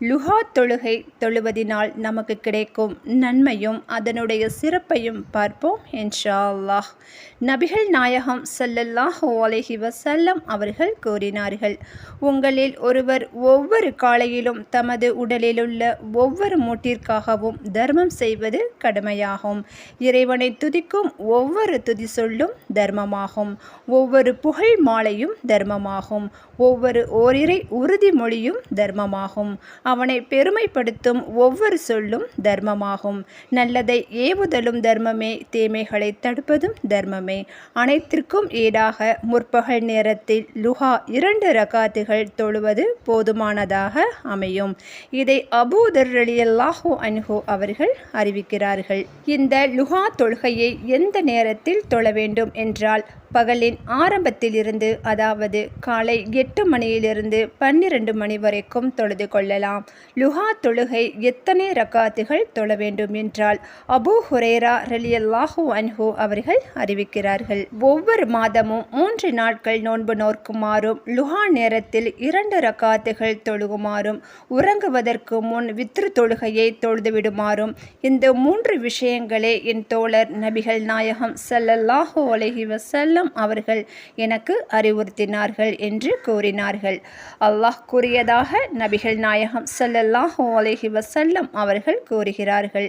லுஹா தொழுகை தொழுவதினால் நமக்கு கிடைக்கும் நன்மையும் அதனுடைய சிறப்பையும் பார்ப்போம் இன்ஷா அல்லாஹ் நபிகள் நாயகம் ஸல்லல்லாஹு அலஹி வசல்லம் அவர்கள் கூறினார்கள் உங்களில் ஒருவர் ஒவ்வொரு காலையிலும் தமது உடலிலுள்ள ஒவ்வொரு மூட்டிற்காகவும் தர்மம் செய்வது கடமையாகும். இறைவனை துதிக்கும் ஒவ்வொரு துதி சொல்லும் தர்மமாகும். ஒவ்வொரு புகழ் மாலையும் தர்மமாகும். ஒவ்வொரு ஓரிரை உறுதிமொழியும் தர்மமாகும். அவனை பெருமைப்படுத்தும் ஒவ்வொரு சொல்லும் தர்மமாகும். நல்லதை ஏவுதலும் தர்மமே தீமைகளை தடுப்பதும் தர்மமே. அனைத்திற்கும் ஈடாக முற்பகல் நேரத்தில் லுஹா இரண்டு ரகாத்துகள் தொழுவது போதுமானதாக அமையும். இதை அபூதர் ரலியல்லாஹு அவர்கள் அறிவிக்கிறார்கள். இந்த லுஹா தொழுகையை எந்த நேரத்தில் தொழ வேண்டும் என்றால் பகலின் ஆரம்பத்திலிருந்து அதாவது காலை எட்டு மணியிலிருந்து பன்னிரண்டு மணி வரைக்கும் தொழுது கொள்ளலாம். லுஹா தொழுகை எத்தனை ரக்காத்துகள் தொழ வேண்டும் என்றால் அபு ஹுரேரா ரலியல்லாஹு அன்ஹு அவர்கள் அறிவிக்கிறார்கள். ஒவ்வொரு மாதமும் மூன்று நாட்கள் நோன்பு நோக்குமாறும் லுஹா நேரத்தில் இரண்டு ரக்காத்துகள் தொழுகுமாறும் உறங்குவதற்கு முன் வித்ரு தொழுகையை தொழுதுவிடுமாறும் இந்த மூன்று விஷயங்களே என் தோழர் நபிகள் நாயகம் சல்லல்லாஹு அலஹி வசல்லம் அவர்கள் எனக்கு அறிவுறுத்தினார்கள் என்று கூறினார்கள். அல்லாஹ் கூறியதாக நபிகள் நாயகம் ஸல்லல்லாஹு அலைஹி வசல்லம் அவர்கள் கூறுகிறார்கள்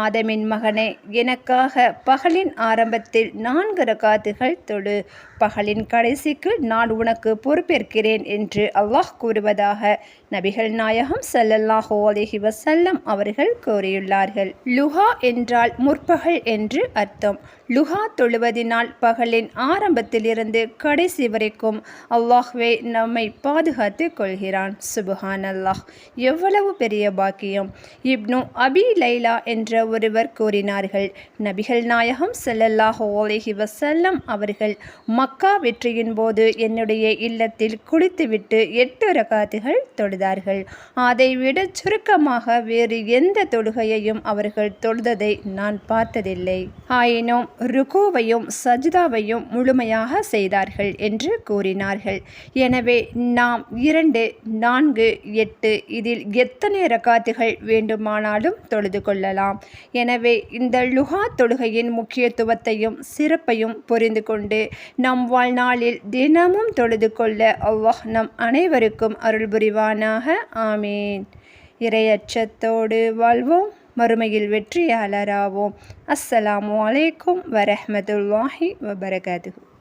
ஆதமின் மகனே எனக்காக பகலின் ஆரம்பத்தில் நான்கு ரகாத்துகள் தொழு பகலின் கடைசிக்கு நான் உனக்கு பொறுப்பேற்கிறேன் என்று அல்லாஹ் கூறுவதாக நபிகள் நாயகம் ஸல்லல்லாஹு அலைஹி வசல்லம் அவர்கள் கூறியுள்ளார்கள். லுஹா என்றால் முற்பகல் என்று அர்த்தம். லுஹா தொழுவதினால் பகலின் ஆரம்பத்திலிருந்து கடைசி வரைக்கும் அல்லாஹ்வே நம்மை பாதுகாத்து கொள்கிறான். சுபஹான் அல்லாஹ் எவ்வளவு பெரிய பாக்கியம். இப்னு அபி லைலா என்ற ஒருவர் கூறினார்கள் நபிகள் நாயகம் செல்லல்லாஹோ அலைஹி வசல்லம் அவர்கள் மக்கா வெற்றியின் போது என்னுடைய இல்லத்தில் குளித்துவிட்டு எட்டு ரகாத்துகள் தொழுதார்கள். அதை விட சுருக்கமாக வேறு எந்த தொழுகையையும் அவர்கள் தொழுததை நான் பார்த்ததில்லை. ஆயினும் ருகோவையும் சஜிதாவையும் முழுமையாக செய்தார்கள் என்று கூறினார்கள். எனவே நாம் இரண்டு நான்கு எட்டு இதில் எத்தனை ரகாத்துகள் வேண்டுமானாலும் தொழுது கொள்ளலாம். எனவே இந்த லுகா தொழுகையின் முக்கியத்துவத்தையும் சிறப்பையும் புரிந்து கொண்டு நம் வாழ்நாளில் தினமும் தொழுது கொள்ள அவ்வாஹ் நம் அனைவருக்கும் அருள் புரிவானாக ஆமீன். இரையச்சத்தோடு வாழ்வோம். மறுமையில் வெற்றியாளராவோம். அஸ்ஸலாமு அலைக்கும் வரஹமத்துல்லாஹி வபரகாத்துஹு.